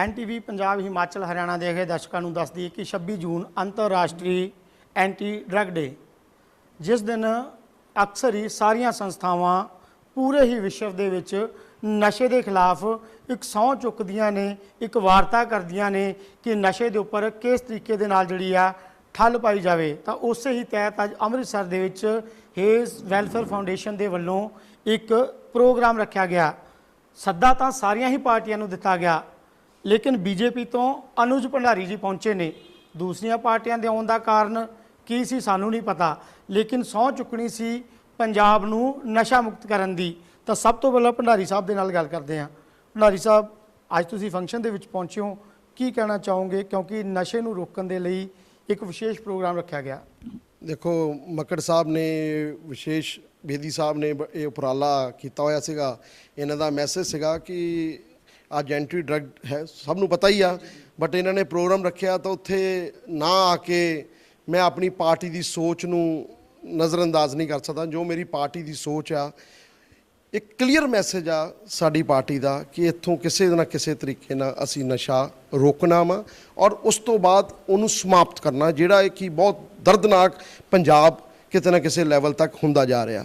ਐਨਟੀਵੀ ਪੰਜਾਬ ਹਿਮਾਚਲ ਹਰਿਆਣਾ ਦੇ ਅਗੇ ਦਰਸ਼ਕਾਂ ਨੂੰ ਦੱਸਦੀ ਹੈ ਕਿ 26 ਜੂਨ ਅੰਤਰਰਾਸ਼ਟਰੀ ਐਂਟੀ ਡਰੱਗ ਡੇ, ਜਿਸ ਦਿਨ ਅਕਸਰ ਹੀ ਸਾਰੀਆਂ ਸੰਸਥਾਵਾਂ ਪੂਰੇ ਹੀ ਵਿਸ਼ਵ ਦੇ ਵਿੱਚ ਨਸ਼ੇ ਦੇ ਖਿਲਾਫ ਇੱਕ ਸਹੁੰ ਚੁੱਕਦੀਆਂ ਨੇ, ਇੱਕ ਵਾਰਤਾ ਕਰਦੀਆਂ ਨੇ ਕਿ ਨਸ਼ੇ ਦੇ ਉੱਪਰ ਕਿਸ ਤਰੀਕੇ ਦੇ ਨਾਲ ਜਿਹੜੀ ਆ ਠੱਲ ਪਾਈ ਜਾਵੇ। ਤਾਂ ਉਸੇ ਹੀ ਤਹਿਤ ਅੱਜ ਅੰਮ੍ਰਿਤਸਰ ਦੇ ਵਿੱਚ ਹੇਜ਼ ਵੈਲਫੇਅਰ ਫਾਊਂਡੇਸ਼ਨ ਦੇ ਵੱਲੋਂ ਇੱਕ ਪ੍ਰੋਗਰਾਮ ਰੱਖਿਆ ਗਿਆ। ਸੱਦਾ ਤਾਂ ਸਾਰੀਆਂ ਹੀ ਪਾਰਟੀਆਂ ਨੂੰ ਦਿੱਤਾ ਗਿਆ। ਲੇਕਿਨ ਬੀਜੇਪੀ ਤੋਂ ਅਨੁਜ ਭੰਡਾਰੀ ਜੀ ਪਹੁੰਚੇ ਨੇ। ਦੂਸਰੀਆਂ ਪਾਰਟੀਆਂ ਦੇ ਆਉਣ ਦਾ ਕਾਰਨ ਕੀ ਸੀ ਸਾਨੂੰ ਨਹੀਂ ਪਤਾ, ਲੇਕਿਨ ਸਹੁੰ ਚੁੱਕਣੀ ਸੀ ਪੰਜਾਬ ਨੂੰ ਨਸ਼ਾ ਮੁਕਤ ਕਰਨ ਦੀ। ਤਾਂ ਸਭ ਤੋਂ ਪਹਿਲਾਂ ਭੰਡਾਰੀ ਸਾਹਿਬ ਦੇ ਨਾਲ ਗੱਲ ਕਰਦੇ ਹਾਂ। ਭੰਡਾਰੀ ਸਾਹਿਬ, ਅੱਜ ਤੁਸੀਂ ਫੰਕਸ਼ਨ ਦੇ ਵਿੱਚ ਪਹੁੰਚੇ ਹੋ। ਕੀ ਕਹਿਣਾ ਚਾਹੋਗੇ? ਕਿਉਂਕਿ ਨਸ਼ੇ ਨੂੰ ਰੋਕਣ ਦੇ ਲਈ ਇੱਕ ਵਿਸ਼ੇਸ਼ ਪ੍ਰੋਗਰਾਮ ਰੱਖਿਆ ਗਿਆ। ਦੇਖੋ, ਮੱਕੜ ਸਾਹਿਬ ਨੇ ਵਿਸ਼ੇਸ਼ ਬੇਦੀ ਸਾਹਿਬ ਨੇ ਇਹ ਉਪਰਾਲਾ ਕੀਤਾ ਹੋਇਆ ਸੀਗਾ। ਇਹਨਾਂ ਦਾ ਮੈਸੇਜ ਸੀਗਾ ਕਿ ਅੱਜ ਐਂਟੀ ਡਰੱਗ ਹੈ, ਸਭ ਨੂੰ ਪਤਾ ਹੀ ਆ ਬਟ ਇਹਨਾਂ ਨੇ ਪ੍ਰੋਗਰਾਮ ਰੱਖਿਆ ਤਾਂ ਉੱਥੇ ਨਾ ਆ ਕੇ ਮੈਂ ਆਪਣੀ ਪਾਰਟੀ ਦੀ ਸੋਚ ਨੂੰ ਨਜ਼ਰਅੰਦਾਜ਼ ਨਹੀਂ ਕਰ ਸਕਦਾ, ਜੋ ਮੇਰੀ ਪਾਰਟੀ ਦੀ ਸੋਚ ਆ, ਇੱਕ ਕਲੀਅਰ ਮੈਸੇਜ ਆ ਸਾਡੀ ਪਾਰਟੀ ਦਾ ਕਿ ਇੱਥੋਂ ਕਿਸੇ ਨਾ ਕਿਸੇ ਤਰੀਕੇ ਨਾਲ ਅਸੀਂ ਨਸ਼ਾ ਰੋਕਣਾ ਵਾ ਔਰ ਉਸ ਤੋਂ ਬਾਅਦ ਉਹਨੂੰ ਸਮਾਪਤ ਕਰਨਾ, ਜਿਹੜਾ ਕਿ ਬਹੁਤ ਦਰਦਨਾਕ ਪੰਜਾਬ ਕਿਤੇ ਨਾ ਕਿਸੇ ਲੈਵਲ ਤੱਕ ਹੁੰਦਾ ਜਾ ਰਿਹਾ।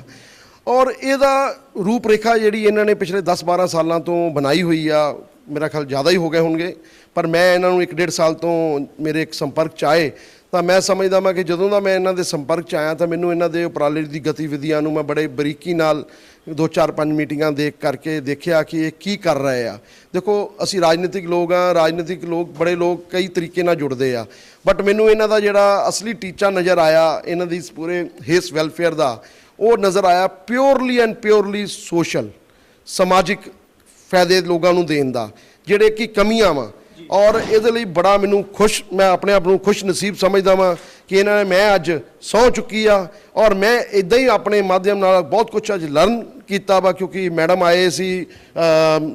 ਔਰ ਇਹਦਾ ਰੂਪ ਰੇਖਾ ਜਿਹੜੀ ਇਹਨਾਂ ਨੇ ਪਿਛਲੇ 10-12 ਸਾਲਾਂ ਤੋਂ ਬਣਾਈ ਹੋਈ ਆ, ਮੇਰਾ ਖਿਆਲ ਜ਼ਿਆਦਾ ਹੀ ਹੋ ਗਏ ਹੋਣਗੇ। ਪਰ ਮੈਂ ਇਹਨਾਂ ਨੂੰ 1.5 ਸਾਲ ਤੋਂ ਮੇਰੇ ਇੱਕ ਸੰਪਰਕ ਚ ਆਏ, ਤਾਂ ਮੈਂ ਸਮਝਦਾ ਮੈਂ ਕਿ ਜਦੋਂ ਦਾ ਮੈਂ ਇਹਨਾਂ ਦੇ ਸੰਪਰਕ ਚ ਆਇਆ, ਤਾਂ ਮੈਨੂੰ ਇਹਨਾਂ ਦੇ ਉਪਰਾਲੇ ਦੀ ਗਤੀਵਿਧੀਆਂ ਨੂੰ ਮੈਂ ਬੜੇ ਬਰੀਕੀ ਨਾਲ ਦੋ ਚਾਰ ਪੰਜ ਮੀਟਿੰਗਾਂ ਦੇਖ ਕਰਕੇ ਦੇਖਿਆ ਕਿ ਇਹ ਕੀ ਕਰ ਰਹੇ ਆ। ਦੇਖੋ, ਅਸੀਂ ਰਾਜਨੀਤਿਕ ਲੋਕ ਆ, ਰਾਜਨੀਤਿਕ ਲੋਕ ਬੜੇ ਲੋਕ ਕਈ ਤਰੀਕੇ ਨਾਲ ਜੁੜਦੇ ਆ। ਬਟ ਮੈਨੂੰ ਇਹਨਾਂ ਦਾ ਜਿਹੜਾ ਅਸਲੀ ਟੀਚਾ ਨਜ਼ਰ ਆਇਆ, ਇਹਨਾਂ ਦੀ ਪੂਰੇ ਹੇਸ ਵੈਲਫੇਅਰ ਦਾ ਉਹ ਨਜ਼ਰ ਆਇਆ ਪਿਓਰਲੀ ਐਂਡ ਪਿਓਰਲੀ ਸੋਸ਼ਲ ਸਮਾਜਿਕ ਫਾਇਦੇ ਲੋਕਾਂ ਨੂੰ ਦੇਣ ਦਾ, ਜਿਹੜੇ ਕਿ ਕਮੀਆਂ ਵਾ। ਔਰ ਇਹਦੇ ਲਈ ਬੜਾ ਮੈਨੂੰ ਖੁਸ਼, ਮੈਂ ਆਪਣੇ ਆਪ ਨੂੰ ਖੁਸ਼ ਨਸੀਬ ਸਮਝਦਾ ਵਾਂ ਕਿ ਇਹਨਾਂ ਨੇ ਮੈਂ ਅੱਜ ਸਹੁੰ ਚੁੱਕੀ ਆ ਔਰ ਮੈਂ ਇਦਾਂ ਹੀ ਆਪਣੇ ਮਾਧਿਅਮ ਨਾਲ ਬਹੁਤ ਕੁਝ ਅੱਜ ਲਰਨ ਕੀਤਾ ਵਾ ਕਿਉਂਕਿ ਮੈਡਮ ਆਏ ਸੀ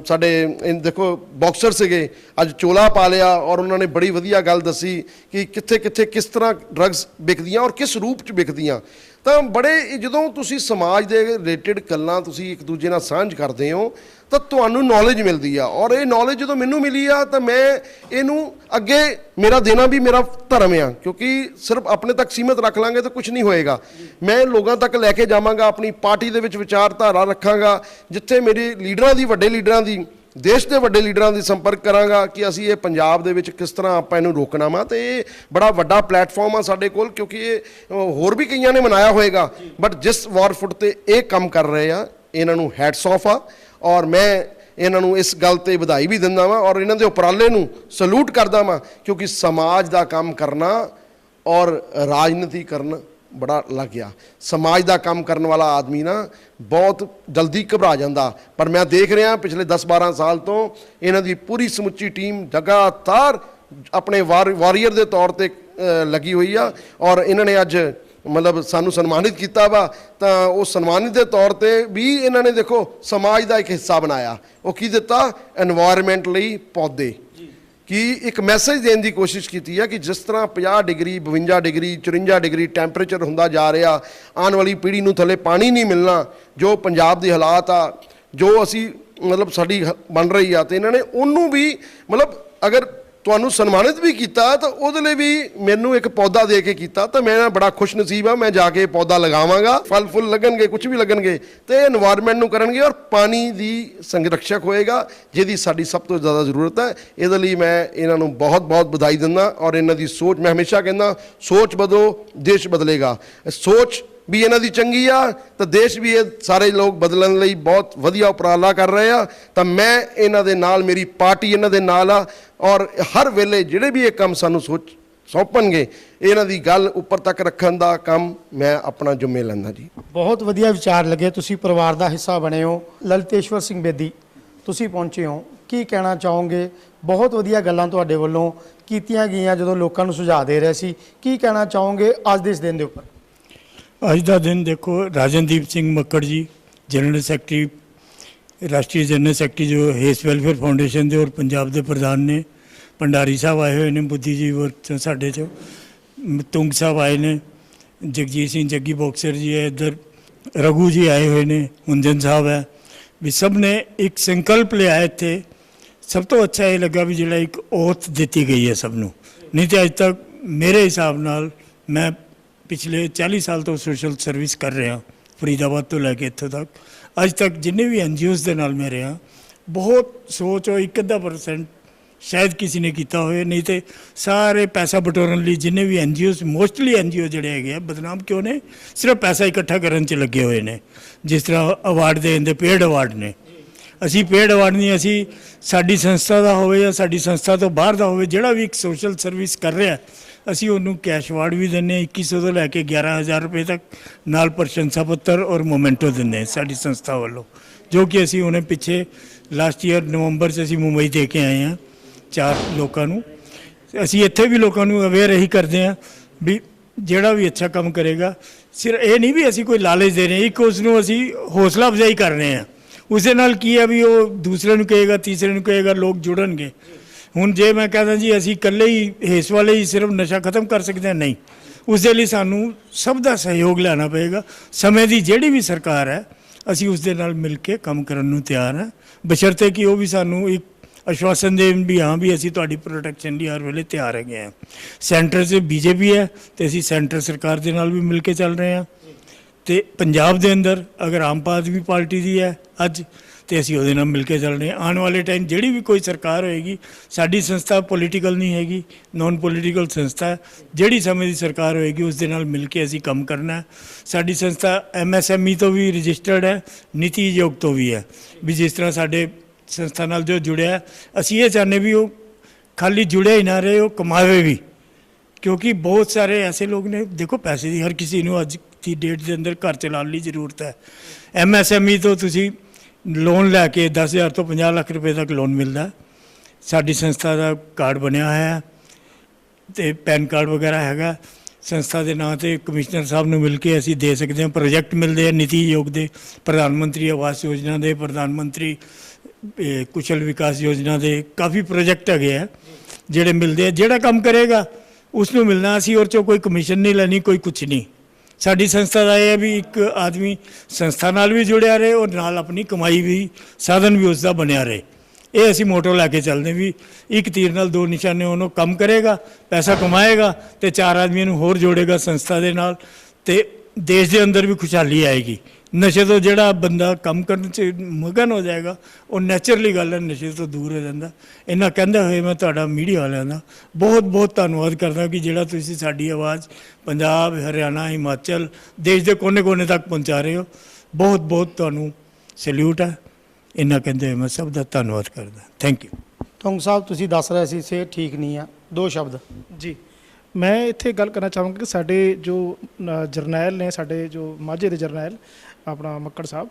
ਸਾਡੇ ਦੇਖੋ ਬਾਕਸਰ ਸੀਗੇ, ਅੱਜ ਚੋਲਾ ਪਾ ਲਿਆ ਔਰ ਉਹਨਾਂ ਨੇ ਬੜੀ ਵਧੀਆ ਗੱਲ ਦੱਸੀ ਕਿ ਕਿੱਥੇ ਕਿੱਥੇ ਕਿਸ ਤਰ੍ਹਾਂ ਡਰੱਗਸ ਵਿਕਦੀਆਂ ਔਰ ਕਿਸ ਰੂਪ 'ਚ ਵਿਕਦੀਆਂ। ਤਾਂ ਬੜੇ ਜਦੋਂ ਤੁਸੀਂ ਸਮਾਜ ਦੇ ਰਿਲੇਟਡ ਗੱਲਾਂ ਤੁਸੀਂ ਇੱਕ ਦੂਜੇ ਨਾਲ ਸਾਂਝ ਕਰਦੇ ਹੋ, ਤਾਂ ਤੁਹਾਨੂੰ ਨੌਲੇਜ ਮਿਲਦੀ ਆ। ਔਰ ਇਹ ਨੌਲੇਜ ਜਦੋਂ ਮੈਨੂੰ ਮਿਲੀ ਆ, ਤਾਂ ਮੈਂ ਇਹਨੂੰ ਅੱਗੇ ਮੇਰਾ ਦੇਣਾ ਵੀ ਮੇਰਾ ਧਰਮ ਆ, ਕਿਉਂਕਿ ਸਿਰਫ ਆਪਣੇ ਤੱਕ ਸੀਮਤ ਰੱਖ ਲਾਂਗੇ ਤਾਂ ਕੁਝ ਨਹੀਂ ਹੋਏਗਾ। ਮੈਂ ਲੋਕਾਂ ਤੱਕ ਲੈ ਕੇ ਜਾਵਾਂਗਾ, ਆਪਣੀ ਪਾਰਟੀ ਦੇ ਵਿੱਚ ਵਿਚਾਰਧਾਰਾ ਰੱਖਾਂਗਾ, ਜਿੱਥੇ ਮੇਰੇ ਲੀਡਰਾਂ ਦੀ, ਵੱਡੇ ਲੀਡਰਾਂ ਦੀ ਦੇਸ਼ ਦੇ ਵੱਡੇ ਲੀਡਰਾਂ ਦੀ ਸੰਪਰਕ ਕਰਾਂਗਾ ਕਿ ਅਸੀਂ ਇਹ ਪੰਜਾਬ ਦੇ ਵਿੱਚ ਕਿਸ ਤਰ੍ਹਾਂ ਆਪਾਂ ਇਹਨੂੰ ਰੋਕਣਾ ਵਾ ਤੇ ਇਹ ਬੜਾ ਵੱਡਾ ਪਲੇਟਫਾਰਮ ਆ ਸਾਡੇ ਕੋਲ, ਕਿਉਂਕਿ ਇਹ ਹੋਰ ਵੀ ਕਈਆਂ ਨੇ ਮਨਾਇਆ ਹੋਏਗਾ। ਬਟ ਜਿਸ ਵਾਰਫੁੱਟ ਤੇ ਇਹ ਕੰਮ ਕਰ ਰਹੇ ਆ, ਇਹਨਾਂ ਨੂੰ ਹੈਟਸ ਆਫ ਆ ਔਰ ਮੈਂ ਇਹਨਾਂ ਨੂੰ ਇਸ ਗੱਲ ਤੇ ਵਧਾਈ ਵੀ ਦਿੰਦਾ ਵਾਂ ਔਰ ਇਹਨਾਂ ਦੇ ਉਪਰਾਲੇ ਨੂੰ ਸਲੂਟ ਕਰਦਾ ਵਾਂ, ਕਿਉਂਕਿ ਸਮਾਜ ਦਾ ਕੰਮ ਕਰਨਾ ਔਰ ਰਾਜਨੀਤੀ ਕਰਨਾ ਬੜਾ ਲੱਗ ਗਿਆ। ਸਮਾਜ ਦਾ ਕੰਮ ਕਰਨ ਵਾਲਾ ਆਦਮੀ ਨਾ ਬਹੁਤ ਜਲਦੀ ਘਬਰਾ ਜਾਂਦਾ। ਪਰ ਮੈਂ ਦੇਖ ਰਿਹਾ ਪਿਛਲੇ 10-12 ਸਾਲ ਤੋਂ ਇਹਨਾਂ ਦੀ ਪੂਰੀ ਸਮੁੱਚੀ ਟੀਮ ਲਗਾਤਾਰ ਆਪਣੇ ਵਾਰੀਅਰ ਦੇ ਤੌਰ ਤੇ ਲੱਗੀ ਹੋਈ ਆ ਔਰ ਇਹਨਾਂ ਨੇ ਅੱਜ ਮਤਲਬ ਸਾਨੂੰ ਸਨਮਾਨਿਤ ਕੀਤਾ ਵਾ। ਤਾਂ ਉਹ ਸਨਮਾਨਿਤ ਦੇ ਤੌਰ ਤੇ ਵੀ ਇਹਨਾਂ ਨੇ ਦੇਖੋ ਸਮਾਜ ਦਾ ਇੱਕ ਹਿੱਸਾ ਬਣਾਇਆ। ਉਹ ਕੀ ਦਿੱਤਾ? এনवायरमेंट ਲਈ ਪੌਦੇ। ਕਿ ਇੱਕ ਮੈਸੇਜ ਦੇਣ ਦੀ ਕੋਸ਼ਿਸ਼ ਕੀਤੀ ਹੈ ਕਿ ਜਿਸ ਤਰ੍ਹਾਂ 50 ਡਿਗਰੀ 52 ਡਿਗਰੀ 54 ਡਿਗਰੀ ਟੈਂਪਰੇਚਰ ਹੁੰਦਾ ਜਾ ਰਿਹਾ, ਆਉਣ ਵਾਲੀ ਪੀੜ੍ਹੀ ਨੂੰ ਥੱਲੇ ਪਾਣੀ ਨਹੀਂ ਮਿਲਣਾ, ਜੋ ਪੰਜਾਬ ਦੇ ਹਾਲਾਤ ਆ, ਜੋ ਅਸੀਂ ਮਤਲਬ ਸਾਡੀ ਹ- ਬਣ ਰਹੀ ਆ, ਤੇ ਇਹਨਾਂ ਨੇ ਉਹਨੂੰ ਵੀ ਮਤਲਬ ਅਗਰ ਤੁਹਾਨੂੰ ਸਨਮਾਨਿਤ ਵੀ ਕੀਤਾ ਤਾਂ ਉਹਦੇ ਲਈ ਵੀ ਮੈਨੂੰ ਇੱਕ ਪੌਦਾ ਦੇ ਕੇ ਕੀਤਾ ਤਾਂ ਮੈਂ ਬੜਾ ਖੁਸ਼ ਨਸੀਬ ਆ, ਮੈਂ ਜਾ ਕੇ ਪੌਦਾ ਲਗਾਵਾਂਗਾ, ਫਲ ਫੁੱਲ ਲੱਗਣਗੇ ਕੁਝ ਵੀ ਲੱਗਣਗੇ ਤੇ ਇਹ এনवायरमेंट ਨੂੰ ਕਰਨਗੇ ਔਰ ਪਾਣੀ ਦੀ ਸੰਰਖਸ਼ਕ ਹੋਏਗਾ, ਜਿਹਦੀ ਸਾਡੀ ਸਭ ਤੋਂ ਜ਼ਿਆਦਾ ਜ਼ਰੂਰਤ ਹੈ। ਇਹਦੇ ਲਈ ਮੈਂ ਇਹਨਾਂ ਨੂੰ ਬਹੁਤ ਬਹੁਤ ਵਧਾਈ ਦਿੰਦਾ ਔਰ ਇਹਨਾਂ ਦੀ ਸੋਚ, ਮੈਂ ਹਮੇਸ਼ਾ ਕਹਿੰਦਾ ਸੋਚ ਬਦਲੋ, ਦੇਸ਼ ਬਦਲੇਗਾ। ਸੋਚ ਵੀ ਇਹਨਾਂ ਦੀ ਚੰਗੀ ਆ, ਤਾਂ ਦੇਸ਼ ਵੀ ਇਹ ਸਾਰੇ ਲੋਕ ਬਦਲਣ ਲਈ ਬਹੁਤ ਵਧੀਆ ਉਪਰਾਲਾ ਕਰ ਰਹੇ ਆ। ਤਾਂ ਮੈਂ ਇਹਨਾਂ ਦੇ ਨਾਲ, ਮੇਰੀ ਪਾਰਟੀ ਇਹਨਾਂ ਦੇ ਨਾਲ ਆ ਔਰ ਹਰ ਵੇਲੇ ਜਿਹੜੇ ਵੀ ਇਹ ਕੰਮ ਸਾਨੂੰ ਸੋਚ, ਸੌਂਪਣਗੇ, ਇਹਨਾਂ ਦੀ ਗੱਲ ਉੱਪਰ ਤੱਕ ਰੱਖਣ ਦਾ ਕੰਮ ਮੈਂ ਆਪਣਾ ਜ਼ਿੰਮੇ ਲੈਂਦਾ ਜੀ। ਬਹੁਤ ਵਧੀਆ ਵਿਚਾਰ ਲੱਗੇ, ਤੁਸੀਂ ਪਰਿਵਾਰ ਦਾ ਹਿੱਸਾ ਬਣੇ ਹੋ। ਲਲਿਤੇਸ਼ਵਰ ਸਿੰਘ ਬੇਦੀ, ਤੁਸੀਂ ਪਹੁੰਚੇ ਹੋ। ਕੀ ਕਹਿਣਾ ਚਾਹੋਗੇ? ਬਹੁਤ ਵਧੀਆ ਗੱਲਾਂ ਤੁਹਾਡੇ ਵੱਲੋਂ ਕੀਤੀਆਂ ਗਈਆਂ ਜਦੋਂ ਲੋਕਾਂ ਨੂੰ ਸੁਝਾਅ ਦੇ ਰਹੇ ਸੀ। ਕੀ ਕਹਿਣਾ ਚਾਹੋਗੇ ਅੱਜ ਦੇ ਇਸ ਦਿਨ ਦੇ ਉੱਪਰ? ਅੱਜ ਦਾ ਦਿਨ ਦੇਖੋ ਰਾਜਨਦੀਪ ਸਿੰਘ ਮੱਕੜ ਜੀ ਜਨਰਲ ਸੈਕਟਰੀ ਰਾਸ਼ਟਰੀ ਜਨਰਲ ਸੈਕਟਰੀ ਜੋ ਹੇਸ ਵੈਲਫੇਅਰ ਫਾਊਂਡੇਸ਼ਨ ਦੇ ਔਰ ਪੰਜਾਬ ਦੇ ਪ੍ਰਧਾਨ ਨੇ ਭੰਡਾਰੀ ਸਾਹਿਬ ਆਏ ਹੋਏ ਨੇ ਬੁੱਧੀ ਜੀ ਔਰ ਚ- ਸਾਡੇ ਚ ਤੁੰਗ ਸਾਹਿਬ ਆਏ ਨੇ ਜਗਜੀਤ ਸਿੰਘ ਜੱਗੀ ਬਾਕਸਰ ਜੀ ਹੈ ਇੱਧਰ ਰਘੂ ਜੀ ਆਏ ਹੋਏ ਨੇ ਹੁੰਜਨ ਸਾਹਿਬ ਹੈ ਵੀ ਸਭ ਨੇ ਇੱਕ ਸੰਕਲਪ ਲਿਆ ਹੈ ਇੱਥੇ ਸਭ ਤੋਂ ਅੱਛਾ ਇਹ ਲੱਗਾ ਵੀ ਜਿਹੜਾ ਇੱਕ ਔਥ ਦਿੱਤੀ ਗਈ ਹੈ ਸਭ ਨੂੰ ਨਹੀਂ ਤੇ ਅੱਜ ਤੱਕ ਮੇਰੇ ਹਿਸਾਬ ਨਾਲ ਮੈਂ ਪਿਛਲੇ 40 ਸਾਲ ਤੋਂ ਸੋਸ਼ਲ ਸਰਵਿਸ ਕਰ ਰਿਹਾ, ਫਰੀਦਾਬਾਦ ਤੋਂ ਲੈ ਕੇ ਇੱਥੋਂ ਤੱਕ। ਅੱਜ ਤੱਕ ਜਿੰਨੇ ਵੀ ਐਨਜੀਓਜ਼ ਦੇ ਨਾਲ ਮੈਂ ਰਿਹਾ, ਬਹੁਤ ਸੋਚ ਉਹ ਇੱਕ ਅੱਧਾ ਪਰਸੈਂਟ ਸ਼ਾਇਦ ਕਿਸੇ ਨੇ ਕੀਤਾ ਹੋਵੇ, ਨਹੀਂ ਤੇ ਸਾਰੇ ਪੈਸਾ ਬਟੋਰਨ ਲਈ ਜਿੰਨੇ ਵੀ ਐਨਜੀਓਜ਼ ਮੋਸਟਲੀ ਐਨਜੀਓ ਜਿਹੜੇ ਹੈਗੇ ਆ, ਬਦਨਾਮ ਕਿਉਂ ਨੇ? ਸਿਰਫ ਪੈਸਾ ਇਕੱਠਾ ਕਰਨ 'ਚ ਲੱਗੇ ਹੋਏ ਨੇ, ਜਿਸ ਤਰ੍ਹਾਂ ਅਵਾਰਡ ਦੇ ਦਿੰਦੇ ਪੇਡ ਅਵਾਰਡ ਨੇ। ਅਸੀਂ ਪੇਡ ਅਵਾਰਡ ਨਹੀਂ, ਅਸੀਂ ਸਾਡੀ ਸੰਸਥਾ ਦਾ ਹੋਵੇ ਜਾਂ ਸਾਡੀ ਸੰਸਥਾ ਤੋਂ ਬਾਹਰ ਦਾ ਹੋਵੇ, ਜਿਹੜਾ ਵੀ ਇੱਕ ਸੋਸ਼ਲ ਸਰਵਿਸ ਕਰ ਰਿਹਾ ਅਸੀਂ ਉਹਨੂੰ ਕੈਸ਼ ਅਵਾਰਡ ਵੀ ਦਿੰਦੇ ਹਾਂ 2100 ਤੋਂ ਲੈ ਕੇ 11000 ਰੁਪਏ ਤੱਕ ਨਾਲ ਪ੍ਰਸ਼ੰਸਾ ਪੱਤਰ ਔਰ ਮੋਮੈਂਟੋ ਦਿੰਦੇ ਸਾਡੀ ਸੰਸਥਾ ਵੱਲੋਂ, ਜੋ ਕਿ ਅਸੀਂ ਉਹਨੇ ਪਿੱਛੇ ਲਾਸਟ ਈਅਰ ਨਵੰਬਰ 'ਚ ਅਸੀਂ ਮੁੰਬਈ ਦੇ ਕੇ ਆਏ ਹਾਂ, ਚਾਰ ਲੋਕਾਂ ਨੂੰ। ਅਸੀਂ ਇੱਥੇ ਵੀ ਲੋਕਾਂ ਨੂੰ ਅਵੇਅਰ ਇਹੀ ਕਰਦੇ ਹਾਂ ਵੀ ਜਿਹੜਾ ਵੀ ਅੱਛਾ ਕੰਮ ਕਰੇਗਾ, ਸਿਰ ਇਹ ਨਹੀਂ ਵੀ ਅਸੀਂ ਕੋਈ ਲਾਲਚ ਦੇ ਰਹੇ ਇੱਕ ਉਸ ਨੂੰ ਅਸੀਂ ਹੌਸਲਾ ਅਫਜ਼ਾਈ ਕਰ ਰਹੇ ਹਾਂ। ਉਸ ਦੇ ਨਾਲ ਕੀ ਹੈ ਵੀ ਉਹ ਦੂਸਰੇ ਨੂੰ ਕਹੇਗਾ, ਤੀਸਰੇ ਨੂੰ ਕਹੇਗਾ, ਲੋਕ ਜੁੜਨਗੇ। ਹੁਣ ਜੇ ਮੈਂ ਕਹਦਾ ਜੀ ਅਸੀਂ ਇਕੱਲੇ ਹੀ ਹੇਸ ਵਾਲੇ ਹੀ ਸਿਰਫ ਨਸ਼ਾ ਖਤਮ ਕਰ ਸਕਦੇ ਹਾਂ, ਨਹੀਂ। ਉਸ ਦੇ ਲਈ ਸਾਨੂੰ ਸਭ ਦਾ ਸਹਿਯੋਗ ਲੈਣਾ ਪਏਗਾ। ਸਮੇਂ ਦੀ ਜਿਹੜੀ ਵੀ ਸਰਕਾਰ ਹੈ, ਅਸੀਂ ਉਸ ਦੇ ਨਾਲ ਮਿਲ ਕੇ ਕੰਮ ਕਰਨ ਨੂੰ ਤਿਆਰ ਹਾਂ। ਬਸ਼ਰਤੇ ਕਿ ਉਹ ਵੀ ਸਾਨੂੰ ਇੱਕ ਅਸ਼ਵਾਸਨ ਦੇਣ ਵੀ ਹਾਂ ਵੀ ਅਸੀਂ ਤੁਹਾਡੀ ਪ੍ਰੋਟੈਕਸ਼ਨ ਲਈ ਹਰ ਵੇਲੇ ਤਿਆਰ ਹੈਗੇ ਹਾਂ। ਸੈਂਟਰ 'ਚ ਬੀਜੇਪੀ ਹੈ ਤੇ ਅਸੀਂ ਸੈਂਟਰ ਸਰਕਾਰ ਦੇ ਨਾਲ ਵੀ ਮਿਲ ਕੇ ਚੱਲ ਰਹੇ ਹਾਂ। ਤੇ ਪੰਜਾਬ ਦੇ ਅੰਦਰ ਅਗਰ ਆਮ ਆਦਮੀ ਪਾਰਟੀ ਦੀ ਹੈ, ਅੱਜ ਤੇ ਅਸੀਂ ਉਹਦੇ ਨਾਲ ਮਿਲ ਕੇ ਚੱਲ ਰਹੇ ਹਾਂ। ਆਉਣ ਵਾਲੇ ਟਾਈਮ ਜਿਹੜੀ ਵੀ ਕੋਈ ਸਰਕਾਰ ਹੋਏਗੀ ਸਾਡੀ ਸੰਸਥਾ ਪੋਲੀਟੀਕਲ ਨਹੀਂ ਹੈਗੀ ਨਾਨ ਪੋਲੀਟੀਕਲ ਸੰਸਥਾ ਹੈ। ਜਿਹੜੀ ਸਮੇਂ ਦੀ ਸਰਕਾਰ ਹੋਏਗੀ ਉਸ ਦੇ ਨਾਲ ਮਿਲ ਕੇ ਅਸੀਂ ਕੰਮ ਕਰਨਾ ਹੈ। ਸਾਡੀ ਸੰਸਥਾ ਐਮਐਸਐਮਈ ਤੋਂ ਵੀ ਰਜਿਸਟਰਡ ਹੈ ਨੀਤੀ ਆਯੋਗ ਤੋਂ ਵੀ ਹੈ। ਵੀ ਜਿਸ ਤਰ੍ਹਾਂ ਸਾਡੇ ਸੰਸਥਾ ਨਾਲ ਜੋ ਜੁੜਿਆ ਹੈ, ਅਸੀਂ ਇਹ ਚਾਹੁੰਦੇ ਵੀ ਉਹ ਖਾਲੀ ਜੁੜਿਆ ਹੀ ਨਾ ਰਹੇ ਉਹ ਕਮਾਵੇ ਵੀ। ਕਿਉਂਕਿ ਬਹੁਤ ਸਾਰੇ ਐਸੇ ਲੋਕ ਨੇ ਦੇਖੋ ਪੈਸੇ ਦੀ ਹਰ ਕਿਸੇ ਨੂੰ ਅੱਜ ਦੀ ਡੇਟ ਦੇ ਅੰਦਰ ਘਰ ਚਲਾਉਣ ਲਈ ਜ਼ਰੂਰਤ ਹੈ। ਐਮਐਸਐਮਈ ਤੋਂ ਤੁਸੀਂ ਲੋਨ ਲੈ ਕੇ 10000 ਤੋਂ 50 ਲੱਖ ਰੁਪਏ ਤੱਕ ਲੋਨ ਮਿਲਦਾ। ਸਾਡੀ ਸੰਸਥਾ ਦਾ ਕਾਰਡ ਬਣਿਆ ਹੋਇਆ ਹੈ ਤੇ ਪੈਨ ਕਾਰਡ ਵਗੈਰਾ ਹੈਗਾ। ਸੰਸਥਾ ਦੇ ਨਾਂ ਤੇ ਕਮਿਸ਼ਨਰ ਸਾਹਿਬ ਨੂੰ ਮਿਲ ਕੇ ਅਸੀਂ ਦੇ ਸਕਦੇ ਹਾਂ। ਪ੍ਰੋਜੈਕਟ ਮਿਲਦੇ ਆ ਨੀਤੀ ਯੋਗ ਦੇ, ਪ੍ਰਧਾਨ ਮੰਤਰੀ ਆਵਾਸ ਯੋਜਨਾ ਦੇ, ਪ੍ਰਧਾਨ ਮੰਤਰੀ ਕੁਸ਼ਲ ਵਿਕਾਸ ਯੋਜਨਾ ਦੇ ਕਾਫੀ ਪ੍ਰੋਜੈਕਟ ਹੈਗੇ ਆ, ਜਿਹੜੇ ਮਿਲਦੇ ਆ। ਜਿਹੜਾ ਕੰਮ ਕਰੇਗਾ ਉਸ ਨੂੰ ਮਿਲਣਾ। ਅਸੀਂ ਔਰ ਚੋਂ ਕੋਈ ਕਮਿਸ਼ਨ ਨਹੀਂ ਲੈਣੀ, ਕੋਈ ਕੁਝ ਨਹੀਂ। ਸਾਡੀ ਸੰਸਥਾ ਦਾ ਇਹ ਹੈ ਵੀ ਇੱਕ ਆਦਮੀ ਸੰਸਥਾ ਨਾਲ ਵੀ ਜੁੜਿਆ ਰਹੇ ਔਰ ਨਾਲ ਆਪਣੀ ਕਮਾਈ ਵੀ, ਸਾਧਨ ਵੀ ਉਸ ਦਾ ਬਣਿਆ ਰਹੇ। ਇਹ ਅਸੀਂ ਮੋਟੋ ਲੈ ਕੇ ਚੱਲਦੇ ਵੀ ਇੱਕ ਤੀਰ ਨਾਲ ਦੋ ਨਿਸ਼ਾਨੇ ਉਹਨੂੰ ਕੰਮ ਕਰੇਗਾ, ਪੈਸਾ ਕਮਾਏਗਾ ਤੇ ਚਾਰ ਆਦਮੀਆਂ ਨੂੰ ਹੋਰ ਜੋੜੇਗਾ ਸੰਸਥਾ ਦੇ ਨਾਲ ਤੇ ਦੇਸ਼ ਦੇ ਅੰਦਰ ਵੀ ਖੁਸ਼ਹਾਲੀ ਆਏਗੀ। ਨਸ਼ੇ ਤੋਂ ਜਿਹੜਾ ਬੰਦਾ ਕੰਮ ਕਰਨ 'ਚ ਮਗਨ ਹੋ ਜਾਏਗਾ ਉਹ ਨੇਚਰਲੀ ਗੱਲ ਹੈ ਨਸ਼ੇ ਤੋਂ ਦੂਰ ਹੋ ਜਾਂਦਾ। ਇਹਨਾਂ ਕਹਿੰਦੇ ਹੋਏ ਮੈਂ ਤੁਹਾਡਾ ਮੀਡੀਆ ਵਾਲਿਆਂ ਦਾ। ਬਹੁਤ ਬਹੁਤ ਧੰਨਵਾਦ ਕਰਦਾ ਕਿ ਜਿਹੜਾ ਤੁਸੀਂ ਸਾਡੀ ਆਵਾਜ਼ ਪੰਜਾਬ ਹਰਿਆਣਾ ਹਿਮਾਚਲ ਦੇਸ਼ ਦੇ ਕੋਨੇ-ਕੋਨੇ ਤੱਕ ਪਹੁੰਚਾ ਰਹੇ ਹੋ। ਬਹੁਤ ਬਹੁਤ ਤੁਹਾਨੂੰ ਸੈਲੂਟ ਹੈ। ਇਹਨਾਂ ਕਹਿੰਦੇ ਹੋਏ ਮੈਂ ਸਭ ਦਾ ਧੰਨਵਾਦ ਕਰਦਾ। ਥੈਂਕ ਯੂ ਤੁੰਗ ਸਾਹਿਬ ਤੁਸੀਂ ਦੱਸ ਰਹੇ ਸੀ ਸਿਹਤ ਠੀਕ ਨਹੀਂ ਆ। ਦੋ ਸ਼ਬਦ। ਜੀ ਮੈਂ ਇੱਥੇ ਗੱਲ ਕਰਨਾ ਚਾਹਾਂਗਾ ਕਿ ਸਾਡੇ ਜੋ ਜਰਨੈਲ ਨੇ ਸਾਡੇ ਜੋ ਮਾਝੇ ਦੇ ਜਰਨੈਲ ਆਪਣਾ ਮੱਕੜ ਸਾਹਿਬ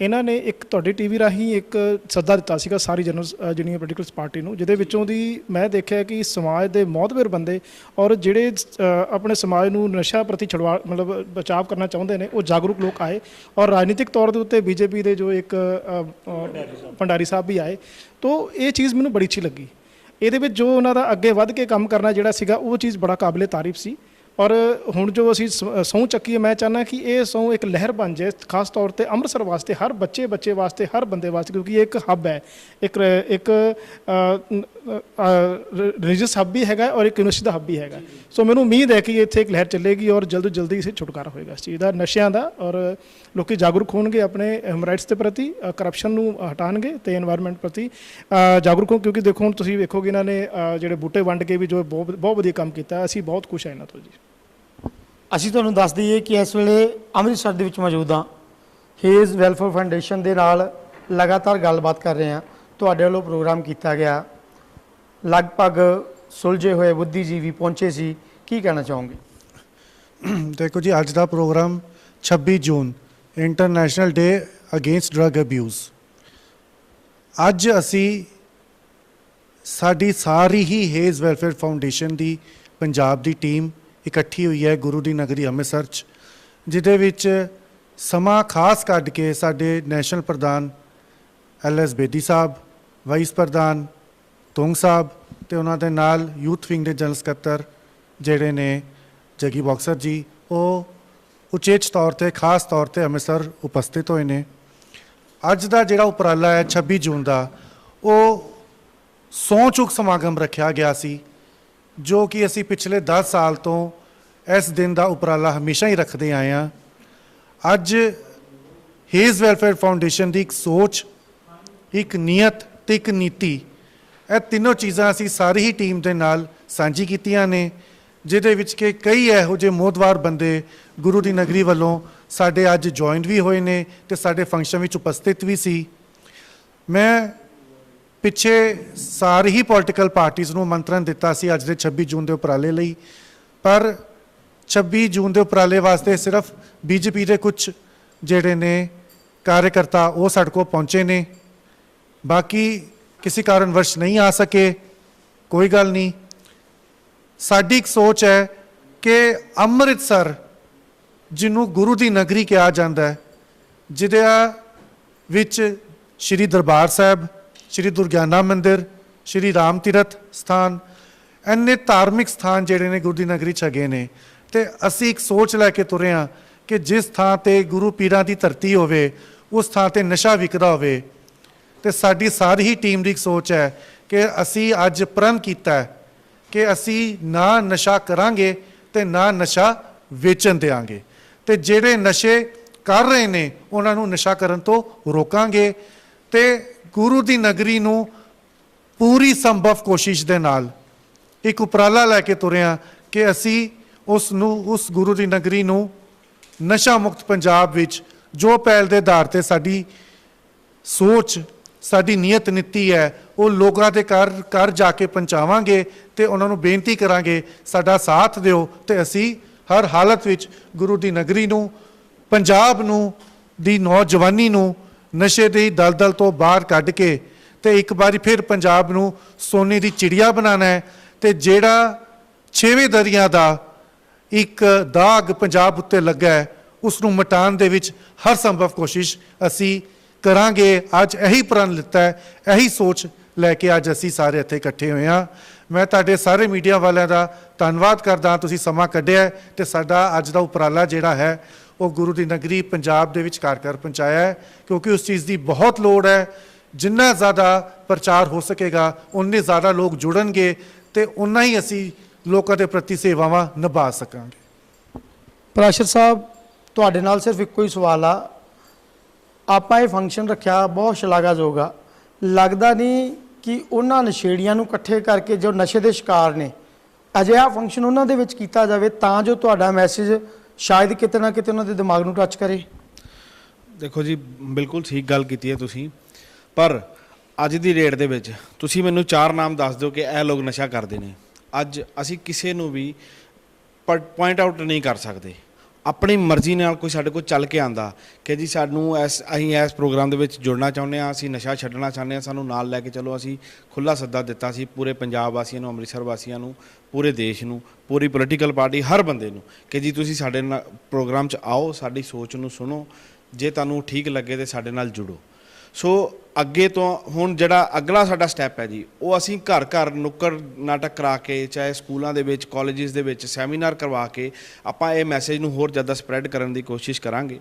ਇਹਨਾਂ ਨੇ ਇੱਕ ਤੁਹਾਡੀ ਟੀਵੀ ਰਾਹੀਂ ਇੱਕ ਸੱਦਾ ਦਿੱਤਾ ਸੀਗਾ ਸਾਰੀ ਜਨਰਲ ਜਿਹੜੀਆਂ ਪੋਲੀਟੀਕਲ ਪਾਰਟੀ ਨੂੰ ਜਿਹਦੇ ਵਿੱਚੋਂ ਦੀ ਮੈਂ ਦੇਖਿਆ ਕਿ ਸਮਾਜ ਦੇ ਮੌਤਬਰ ਬੰਦੇ ਔਰ ਜਿਹੜੇ ਆਪਣੇ ਸਮਾਜ ਨੂੰ ਨਸ਼ਾ ਪ੍ਰਤੀ ਛਡਵਾ ਮਤਲਬ ਬਚਾਅ ਕਰਨਾ ਚਾਹੁੰਦੇ ਨੇ ਉਹ ਜਾਗਰੂਕ ਲੋਕ ਆਏ ਔਰ ਰਾਜਨੀਤਿਕ ਤੌਰ ਦੇ ਉੱਤੇ ਬੀਜੇਪੀ ਦੇ ਜੋ ਇੱਕ ਭੰਡਾਰੀ ਸਾਹਿਬ ਵੀ ਆਏ ਤੋਂ ਇਹ ਚੀਜ਼ ਮੈਨੂੰ ਬੜੀ ਅੱਛੀ ਲੱਗੀ। ਇਹਦੇ ਵਿੱਚ ਜੋ ਉਹਨਾਂ ਦਾ ਅੱਗੇ ਵੱਧ ਕੇ ਕੰਮ ਕਰਨਾ ਜਿਹੜਾ ਸੀਗਾ ਉਹ ਚੀਜ਼ ਬੜਾ ਕਾਬਲੇ ਤਾਰੀਫ ਸੀ। ਔਰ ਹੁਣ ਜੋ ਅਸੀਂ ਸੌਂ ਚੱਕੀ ਹੈ ਮੈਂ ਚਾਹਨਾ ਕਿ ਇਹ ਸੌਂ ਇੱਕ ਲਹਿਰ ਬਣ ਜਾਏ, ਖਾਸ ਤੌਰ ਤੇ ਅੰਮ੍ਰਿਤਸਰ ਵਾਸਤੇ, ਹਰ ਬੱਚੇ ਬੱਚੇ ਵਾਸਤੇ, ਹਰ ਬੰਦੇ ਵਾਸਤੇ, ਕਿਉਂਕਿ ਇਹ ਇੱਕ ਹੱਬ ਹੈ। ਇੱਕ ਇੱਕ ਰਿਲੀਜੀਅਸ ਹੱਬ ਵੀ ਹੈਗਾ ਔਰ ਇੱਕ ਯੂਨੀਵਰਸਿਟੀ ਦਾ ਹੱਬ ਵੀ ਹੈਗਾ। ਸੋ ਮੈਨੂੰ ਉਮੀਦ ਹੈ ਕਿ ਇੱਥੇ ਇੱਕ ਲਹਿਰ ਚੱਲੇਗੀ ਔਰ ਜਲਦ ਜਲਦੀ ਇਸੇ ਛੁਟਕਾਰਾ ਹੋਏਗਾ ਇਸ ਚੀਜ਼ ਦਾ, ਨਸ਼ਿਆਂ ਦਾ, ਔਰ ਲੋਕੀ ਜਾਗਰੂਕ ਹੋਣਗੇ ਆਪਣੇ ਹਿਊਮਨ ਰਾਈਟਸ ਦੇ ਪ੍ਰਤੀ ਕਰਪਸ਼ਨ ਨੂੰ ਹਟਾਣਗੇ ਤੇ এনवायरमेंट ਪ੍ਰਤੀ। ਜਾਗਰੂਕ ਹੋ ਕਿਉਂਕਿ ਦੇਖੋ, ਹੁਣ ਤੁਸੀਂ ਵੇਖੋਗੇ ਇਹਨਾਂ ਨੇ ਜਿਹੜੇ ਬੂਟੇ ਵੰਡ ਕੇ ਵੀ ਜੋ ਬਹੁਤ ਬਹੁਤ ਵਧੀਆ ਕੰਮ ਕੀਤਾ, ਅਸੀਂ ਬਹੁਤ ਖੁਸ਼ ਹਾਂ ਇਹਨਾਂ ਤੋਂ ਜੀ। ਅਸੀਂ ਤੁਹਾਨੂੰ ਦੱਸ ਦਈਏ ਕਿ ਇਸ ਵੇਲੇ ਅੰਮ੍ਰਿਤਸਰ ਦੇ ਵਿੱਚ ਮੌਜੂਦ ਹਾਂ। ਹੇਜ਼ ਵੈਲਫੇਅਰ ਫਾਊਂਡੇਸ਼ਨ ਦੇ ਨਾਲ ਲਗਾਤਾਰ ਗੱਲਬਾਤ ਕਰ ਰਹੇ ਹਾਂ। ਤੁਹਾਡੇ ਵੱਲੋਂ ਪ੍ਰੋਗਰਾਮ ਕੀਤਾ ਗਿਆ। ਲਗਭਗ ਸੁਲਝੇ ਹੋਏ ਬੁੱਧੀਜੀਵੀ ਪਹੁੰਚੇ ਸੀ। ਕੀ ਕਹਿਣਾ ਚਾਹੋਗੇ? ਦੇਖੋ ਜੀ, ਅੱਜ ਦਾ program 26 June international day against drug abuse ਅੱਜ ਅਸੀਂ ਸਾਡੀ ਸਾਰੀ ਹੀ ਹੇਜ਼ ਵੈਲਫੇਅਰ ਫਾਊਂਡੇਸ਼ਨ ਦੀ, ਪੰਜਾਬ ਦੀ ਟੀਮ ਇਕੱਠੀ ਹੋਈ ਹੈ ਗੁਰੂ ਦੀ ਨਗਰੀ ਅੰਮ੍ਰਿਤਸਰ 'ਚ, ਜਿਹਦੇ ਵਿੱਚ ਸਮਾਂ ਖਾਸ ਕੱਢ ਕੇ ਸਾਡੇ ਨੈਸ਼ਨਲ ਪ੍ਰਧਾਨ L S Bedi Sahib, vice ਪ੍ਰਧਾਨ ਤੁੰਗ ਸਾਹਿਬ ਤੇ ਉਹਨਾਂ ਦੇ ਨਾਲ ਯੂਥ ਵਿੰਗ ਦੇ ਜਨਰਲ ਸਕੱਤਰ ਜਿਹੜੇ ਨੇ ਜਗੀ ਬਾਕਸਰ ਜੀ, ਉਹ ਉਚੇਚ ਤੌਰ ਤੇ, ਖਾਸ ਤੌਰ ਤੇ ਅੰਮ੍ਰਿਤਸਰ ਉਪਸਥਿਤ ਹੋਏ ਨੇ। ਅੱਜ ਦਾ ਜਿਹੜਾ ਉਪਰਾਲਾ ਹੈ 26 ਜੂਨ ਦਾ, ਉਹ ਸਹੁੰ ਚੁੱਕ ਸਮਾਗਮ ਰੱਖਿਆ ਗਿਆ ਸੀ। ਜੋ ਕਿ ਅਸੀਂ ਪਿਛਲੇ 10 ਸਾਲ ਤੋਂ ਇਸ ਦਿਨ ਦਾ ਉਪਰਾਲਾ ਹਮੇਸ਼ਾ ਹੀ ਰੱਖਦੇ ਆਏ ਹਾਂ। ਅੱਜ ਹੇਜ਼ ਵੈਲਫੇਅਰ ਫਾਊਂਡੇਸ਼ਨ ਦੀ ਇੱਕ ਸੋਚ, ਇੱਕ ਨੀਅਤ ਤੇ ਇੱਕ ਨੀਤੀ, ਇਹ ਤਿੰਨੋਂ ਚੀਜ਼ਾਂ ਅਸੀਂ ਸਾਰੀ ਹੀ ਟੀਮ ਦੇ ਨਾਲ ਸਾਂਝੀ ਕੀਤੀਆਂ ਨੇ, ਜਿਹਦੇ ਵਿੱਚ ਕਿ ਕਈ ਇਹੋ ਜਿਹੇ ਮੋਦਵਾਰ ਬੰਦੇ ਗੁਰੂ ਦੀ ਨਗਰੀ ਵੱਲੋਂ ਸਾਡੇ ਅੱਜ ਜੁਆਇਨ ਵੀ ਹੋਏ ਨੇ ਤੇ ਸਾਡੇ ਫੰਕਸ਼ਨ ਵਿੱਚ ਉਪਸਥਿਤ ਵੀ ਸੀ। ਮੈਂ ਪਿੱਛੇ ਸਾਰੀ ਹੀ ਪੋਲੀਟੀਕਲ ਪਾਰਟੀਆਂ ਨੂੰ ਮੰਤਰਣ ਦਿੱਤਾ ਸੀ ਅੱਜ ਦੇ 26 ਜੂਨ ਦੇ ਉਪਰਾਲੇ ਲਈ। ਪਰ 26 ਜੂਨ ਦੇ ਉਪਰਾਲੇ ਵਾਸਤੇ ਸਿਰਫ ਬੀਜੇਪੀ ਦੇ ਕੁਝ ਜਿਹੜੇ ਨੇ ਕਾਰਜਕਰਤਾ ਉਹ ਸਾਡੇ ਕੋਲ ਪਹੁੰਚੇ ਨੇ। ਬਾਕੀ ਕਿਸੇ ਕਾਰਨ ਵਰਸ਼ ਨਹੀਂ ਆ ਸਕੇ, ਕੋਈ ਗੱਲ ਨਹੀਂ। ਸਾਡੀ ਇੱਕ ਸੋਚ ਹੈ ਕਿ ਅੰਮ੍ਰਿਤਸਰ, ਜਿਹਨੂੰ ਗੁਰੂ ਦੀ ਨਗਰੀ ਕਿਹਾ ਜਾਂਦਾ ਹੈ, ਜਿਹਦੇ ਵਿੱਚ ਸ਼੍ਰੀ ਦਰਬਾਰ ਸਾਹਿਬ ਸ਼੍ਰੀ ਦੁਰਗਿਆਨਾ ਮੰਦਿਰ, ਸ਼੍ਰੀ ਰਾਮ ਤੀਰਥ ਸਥਾਨ, ਇੰਨੇ ਧਾਰਮਿਕ ਸਥਾਨ ਜਿਹੜੇ ਨੇ ਗੁਰੂ ਦੀ ਨਗਰੀ ਚ ਹੈਗੇ ਨੇ। ਤੇ ਅਸੀਂ ਇੱਕ ਸੋਚ ਲੈ ਕੇ ਤੁਰੇ ਹਾਂ ਕਿ ਜਿਸ ਥਾਂ ਤੇ ਗੁਰੂ ਪੀਰਾਂ ਦੀ ਧਰਤੀ ਹੋਵੇ, ਉਸ ਥਾਂ ਤੇ ਨਸ਼ਾ ਵਿਕਦਾ ਹੋਵੇ। ਤੇ ਸਾਡੀ ਸਾਰੀ ਹੀ ਟੀਮ ਦੀ ਇੱਕ ਸੋਚ ਹੈ ਕਿ ਅਸੀਂ ਅੱਜ ਪ੍ਰਣ ਕੀਤਾ ਕਿ ਅਸੀਂ ਨਾ ਨਸ਼ਾ ਕਰਾਂਗੇ ਤੇ ਨਾ ਨਸ਼ਾ ਵੇਚਣ ਦੇਾਂਗੇ ਤੇ ਜਿਹੜੇ ਨਸ਼ੇ ਕਰ ਰਹੇ ਨੇ, ਉਹਨਾਂ ਨੂੰ ਨਸ਼ਾ ਕਰਨ ਤੋਂ ਰੋਕਾਂਗੇ। ਤੇ ਗੁਰੂ ਦੀ ਨਗਰੀ ਨੂੰ ਪੂਰੀ ਸੰਭਵ ਕੋਸ਼ਿਸ਼ ਦੇ ਨਾਲ ਇੱਕ ਉਪਰਾਲਾ ਲੈ ਕੇ ਤੁਰਿਆ ਕਿ ਅਸੀਂ ਉਸ ਨੂੰ, ਉਸ ਗੁਰੂ ਦੀ ਨਗਰੀ ਨੂੰ ਨਸ਼ਾ ਮੁਕਤ ਪੰਜਾਬ ਵਿੱਚ ਜੋ ਪਹਿਲ ਦੇ ਆਧਾਰ ਤੇ ਸਾਡੀ ਸੋਚ, ਸਾਡੀ ਨੀਅਤ ਨੀਤੀ ਹੈ, ਉਹ ਲੋਕਾਂ ਦੇ ਘਰ ਘਰ ਜਾ ਕੇ ਪਹੁੰਚਾਵਾਂਗੇ ਤੇ ਉਹਨਾਂ ਨੂੰ ਬੇਨਤੀ ਕਰਾਂਗੇ, ਸਾਡਾ ਸਾਥ ਦਿਓ ਤੇ ਅਸੀਂ ਹਰ ਹਾਲਤ ਵਿੱਚ ਗੁਰੂ ਦੀ ਨਗਰੀ ਨੂੰ, ਪੰਜਾਬ ਨੂੰ, ਦੀ ਨੌਜਵਾਨੀ ਨੂੰ ਨਸ਼ੇ ਦੀ ਦਲਦਲ ਤੋਂ ਬਾਹਰ ਕੱਢ ਕੇ ਤੇ ਇੱਕ ਵਾਰੀ ਫਿਰ ਪੰਜਾਬ ਨੂੰ ਸੋਨੇ ਦੀ ਚਿੜੀਆ ਬਣਾਉਣਾ ਹੈ ਤੇ ਜਿਹੜਾ ਛੇਵੇਂ ਦਰਿਆ ਦਾ ਇੱਕ ਦਾਗ ਪੰਜਾਬ ਉੱਤੇ ਲੱਗਾ ਹੈ ਉਸ ਨੂੰ ਮਟਾਉਣ ਦੇ ਵਿੱਚ ਹਰ ਸੰਭਵ ਕੋਸ਼ਿਸ਼ ਅਸੀਂ ਕਰਾਂਗੇ। ਅੱਜ ਇਹੀ ਪ੍ਰਣ ਲਿੱਤਾ ਹੈ, ਇਹੀ ਸੋਚ ਲੈ ਕੇ ਅੱਜ ਅਸੀਂ ਸਾਰੇ ਇੱਥੇ ਇਕੱਠੇ ਹੋਏ ਹਾਂ। ਮੈਂ ਤੁਹਾਡੇ ਸਾਰੇ ਮੀਡੀਆ ਵਾਲਿਆਂ ਦਾ ਧੰਨਵਾਦ ਕਰਦਾ ਤੁਸੀਂ ਸਮਾਂ ਕੱਢਿਆ ਹੈ ਤੇ ਸਾਡਾ ਅੱਜ ਦਾ ਉਪਰਾਲਾ ਜਿਹੜਾ ਹੈ ਉਹ ਗੁਰੂ ਦੀ ਨਗਰੀ ਪੰਜਾਬ ਦੇ ਵਿੱਚ ਘਰ ਘਰ ਪਹੁੰਚਾਇਆ ਹੈ, ਕਿਉਂਕਿ ਉਸ ਚੀਜ਼ ਦੀ ਬਹੁਤ ਲੋੜ ਹੈ। ਜਿੰਨਾ ਜ਼ਿਆਦਾ ਪ੍ਰਚਾਰ ਹੋ ਸਕੇਗਾ, ਉਨੇ ਜ਼ਿਆਦਾ ਲੋਕ ਜੁੜਨਗੇ ਤੇ ਉਨਾ ਹੀ ਅਸੀਂ ਲੋਕਾਂ ਦੇ ਪ੍ਰਤੀ ਸੇਵਾਵਾਂ ਨਿਭਾ ਸਕਾਂਗੇ। ਪ੍ਰਾਸ਼ਰ ਸਾਹਿਬ, ਤੁਹਾਡੇ ਨਾਲ ਸਿਰਫ ਇੱਕੋ ਹੀ ਸਵਾਲ ਆ। ਆਪਾਂ ਇਹ ਫੰਕਸ਼ਨ ਰੱਖਿਆ ਬਹੁਤ ਸ਼ਲਾਘਾਯੋਗ ਆ। ਲੱਗਦਾ ਨਹੀਂ ਕਿ ਉਹਨਾਂ ਨਸ਼ੇੜੀਆਂ ਨੂੰ ਇਕੱਠੇ ਕਰਕੇ ਜੋ ਨਸ਼ੇ ਦੇ ਸ਼ਿਕਾਰ ਨੇ, ਅਜਿਹਾ ਫੰਕਸ਼ਨ ਉਹਨਾਂ ਦੇ ਵਿੱਚ ਕੀਤਾ ਜਾਵੇ ਤਾਂ ਜੋ ਤੁਹਾਡਾ ਮੈਸੇਜ ਸ਼ਾਇਦ ਕਿਤੇ ਨਾ ਕਿਤੇ ਉਹਨਾਂ ਦੇ ਦਿਮਾਗ ਨੂੰ ਟੱਚ ਕਰੇ। ਦੇਖੋ ਜੀ, ਬਿਲਕੁਲ ਠੀਕ ਗੱਲ ਕੀਤੀ ਹੈ ਤੁਸੀਂ। ਪਰ ਅੱਜ ਦੀ ਡੇਟ ਦੇ ਵਿੱਚ ਤੁਸੀਂ ਮੈਨੂੰ ਚਾਰ ਨਾਮ ਦੱਸ ਦਿਓ ਕਿ ਇਹ ਲੋਕ ਨਸ਼ਾ ਕਰਦੇ ਨੇ। ਅੱਜ ਅਸੀਂ ਕਿਸੇ ਨੂੰ ਵੀ ਪੁਆਇੰਟ ਆਊਟ ਨਹੀਂ ਕਰ ਸਕਦੇ। ਆਪਣੀ ਮਰਜ਼ੀ ਨਾਲ ਕੋਈ ਸਾਡੇ ਕੋਲ ਚੱਲ ਕੇ ਆਂਦਾ ਕਿ ਜੀ ਸਾਨੂੰ ਇਸ ਅਸੀਂ ਇਸ ਪ੍ਰੋਗਰਾਮ ਦੇ ਵਿੱਚ ਜੁੜਨਾ ਚਾਹੁੰਦੇ ਹਾਂ, ਅਸੀਂ ਨਸ਼ਾ ਛੱਡਣਾ ਚਾਹੁੰਦੇ ਹਾਂ, ਸਾਨੂੰ ਨਾਲ ਲੈ ਕੇ ਚਲੋ, ਅਸੀਂ ਖੁੱਲਾ ਸੱਦਾ ਦਿੱਤਾ ਸੀ ਪੂਰੇ ਪੰਜਾਬ ਵਾਸੀਆਂ ਨੂੰ, ਅੰਮ੍ਰਿਤਸਰ ਵਾਸੀਆਂ ਨੂੰ। ਪੂਰੇ ਦੇਸ਼ ਨੂੰ, ਪੂਰੀ ਪੋਲੀਟੀਕਲ ਪਾਰਟੀ ਹਰ ਬੰਦੇ ਨੂੰ ਕਿ ਜੀ ਤੁਸੀਂ ਸਾਡੇ ਨਾਲ ਪ੍ਰੋਗਰਾਮ 'ਚ ਆਓ, ਸਾਡੀ ਸੋਚ ਨੂੰ ਸੁਣੋ, ਜੇ ਤੁਹਾਨੂੰ ਠੀਕ ਲੱਗੇ ਤੇ ਸਾਡੇ ਨਾਲ ਜੁੜੋ। ਸੋ ਅੱਗੇ ਤੋਂ ਹੁਣ ਜਿਹੜਾ ਅਗਲਾ ਸਾਡਾ ਸਟੈਪ ਹੈ ਜੀ, ਉਹ ਅਸੀਂ ਘਰ ਘਰ ਨੁੱਕਰ ਨਾਟਕ ਕਰਾ ਕੇ, ਚਾਹੇ ਸਕੂਲਾਂ ਦੇ ਵਿੱਚ ਕਾਲਜਿਸ ਦੇ ਵਿੱਚ ਸੈਮੀਨਾਰ ਕਰਵਾ ਕੇ ਆਪਾਂ ਇਹ ਮੈਸੇਜ ਨੂੰ ਹੋਰ ਜ਼ਿਆਦਾ ਸਪਰੈਡ ਕਰਨ ਦੀ ਕੋਸ਼ਿਸ਼ ਕਰਾਂਗੇ।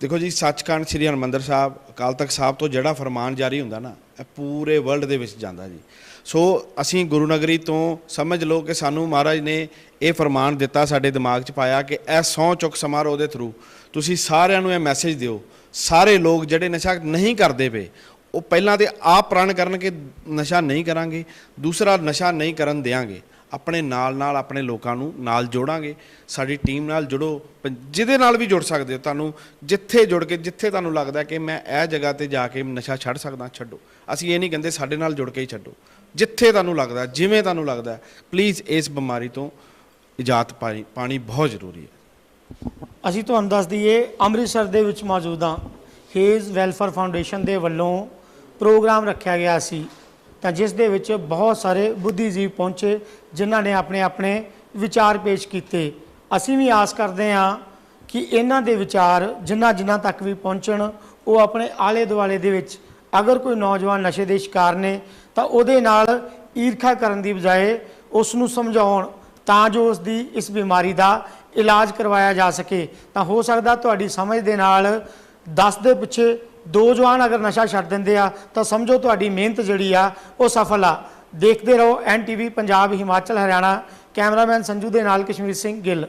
ਦੇਖੋ ਜੀ, ਸੱਚਖੰਡ ਸ੍ਰੀ ਹਰਿਮੰਦਰ ਸਾਹਿਬ, ਅਕਾਲ ਤਖਤ ਸਾਹਿਬ ਤੋਂ ਜਿਹੜਾ ਫਰਮਾਨ ਜਾਰੀ ਹੁੰਦਾ ਨਾ, ਇਹ ਪੂਰੇ ਵਰਲਡ ਦੇ ਵਿੱਚ ਜਾਂਦਾ ਜੀ। ਸੋ ਅਸੀਂ ਗੁਰੂ ਨਗਰੀ ਤੋਂ ਸਮਝ ਲਓ ਕਿ ਸਾਨੂੰ ਮਹਾਰਾਜ ਨੇ ਇਹ ਫਰਮਾਨ ਦਿੱਤਾ ਸਾਡੇ ਦਿਮਾਗ 'ਚ ਪਾਇਆ ਕਿ ਇਹ ਸਹੁੰ ਚੁੱਕ ਸਮਾਰੋਹ ਦੇ ਥਰੂ ਤੁਸੀਂ ਸਾਰਿਆਂ ਨੂੰ ਇਹ ਮੈਸੇਜ ਦਿਓ। ਸਾਰੇ ਲੋਕ ਜਿਹੜੇ ਨਸ਼ਾ ਨਹੀਂ ਕਰਦੇ ਪਏ, ਉਹ ਪਹਿਲਾਂ ਤੇ ਆਪ ਪ੍ਰਣ ਕਰਨ ਕਿ ਨਸ਼ਾ ਨਹੀਂ ਕਰਾਂਗੇ। ਦੂਸਰਾ, ਨਸ਼ਾ ਨਹੀਂ ਕਰਨ ਦੇਾਂਗੇ ਆਪਣੇ ਨਾਲ ਨਾਲ ਆਪਣੇ ਲੋਕਾਂ ਨੂੰ ਨਾਲ ਜੋੜਾਂਗੇ। ਸਾਡੀ ਟੀਮ ਨਾਲ ਜੁੜੋ। ਪੰ- ਜਿਹਦੇ ਨਾਲ ਵੀ ਜੁੜ ਸਕਦੇ ਹੋ ਤੁਹਾਨੂੰ, ਜਿੱਥੇ ਜੁੜ ਕੇ, ਜਿੱਥੇ ਤੁਹਾਨੂੰ ਲੱਗਦਾ ਕਿ ਮੈਂ ਇਹ ਜਗ੍ਹਾ ਤੇ ਜਾ ਕੇ ਨਸ਼ਾ ਛੱਡ ਸਕਦਾ, ਛੱਡੋ। ਅਸੀਂ ਇਹ ਨਹੀਂ ਕਹਿੰਦੇ ਸਾਡੇ ਨਾਲ ਜੁੜ ਕੇ ਹੀ ਛੱਡੋ। ਜਿੱਥੇ ਤੁਹਾਨੂੰ ਲੱਗਦਾ, ਜਿਵੇਂ ਤੁਹਾਨੂੰ ਲੱਗਦਾ ਪਲੀਜ਼ ਇਸ ਬਿਮਾਰੀ ਤੋਂ ਇਜਾਤ ਪਾਣੀ ਪਾਣੀ ਬਹੁਤ ਜ਼ਰੂਰੀ ਹੈ। ਅਸੀਂ ਤੁਹਾਨੂੰ ਦੱਸ ਦਈਏ, ਅੰਮ੍ਰਿਤਸਰ ਦੇ ਵਿੱਚ ਮੌਜੂਦ ਹਾਂ। ਹੇਜ਼ ਵੈਲਫੇਅਰ ਫਾਊਂਡੇਸ਼ਨ ਦੇ ਵੱਲੋਂ ਪ੍ਰੋਗਰਾਮ ਰੱਖਿਆ ਗਿਆ ਸੀ। ਤਾਂ ਜਿਸ ਦੇ ਵਿੱਚ ਬਹੁਤ ਸਾਰੇ ਬੁੱਧੀਜੀਵ ਪਹੁੰਚੇ, ਜਿਨ੍ਹਾਂ ਨੇ ਆਪਣੇ ਆਪਣੇ ਵਿਚਾਰ ਪੇਸ਼ ਕੀਤੇ। ਅਸੀਂ ਵੀ ਆਸ ਕਰਦੇ ਹਾਂ ਕਿ ਇਹਨਾਂ ਦੇ ਵਿਚਾਰ ਜਿਨ੍ਹਾਂ ਜਿਨ੍ਹਾਂ ਤੱਕ ਵੀ ਪਹੁੰਚਣ, ਉਹ ਆਪਣੇ ਆਲੇ ਦੁਆਲੇ ਦੇ ਵਿੱਚ ਅਗਰ ਕੋਈ ਨੌਜਵਾਨ ਨਸ਼ੇ ਦੇ ਸ਼ਿਕਾਰ ਨੇ ਤਾਂ ਉਹਦੇ ਨਾਲ ਈਰਖਾ ਕਰਨ ਦੀ ਬਜਾਏ ਉਸ ਨੂੰ ਸਮਝਾਉਣ ਤਾਂ ਜੋ ਉਸ ਦੀ ਇਸ ਬਿਮਾਰੀ ਦਾ ਇਲਾਜ ਕਰਵਾਇਆ ਜਾ ਸਕੇ। ਤਾਂ ਹੋ ਸਕਦਾ ਤੁਹਾਡੀ ਸਮਝ ਦੇ ਨਾਲ 10 ਦੇ ਪਿੱਛੇ ਦੋ ਜਵਾਨ ਅਗਰ ਨਸ਼ਾ ਛੱਡ ਦਿੰਦੇ ਆ, ਤਾਂ ਸਮਝੋ ਤੁਹਾਡੀ ਮਿਹਨਤ ਜਿਹੜੀ ਆ, ਉਹ ਸਫਲ ਆ। ਦੇਖਦੇ ਰਹੋ ਐਨਟੀਵੀ ਪੰਜਾਬ, ਹਿਮਾਚਲ, ਹਰਿਆਣਾ। ਕੈਮਰਾਮੈਨ ਸੰਜੂ ਦੇ ਨਾਲ ਕਸ਼ਮੀਰ ਸਿੰਘ ਗਿੱਲ।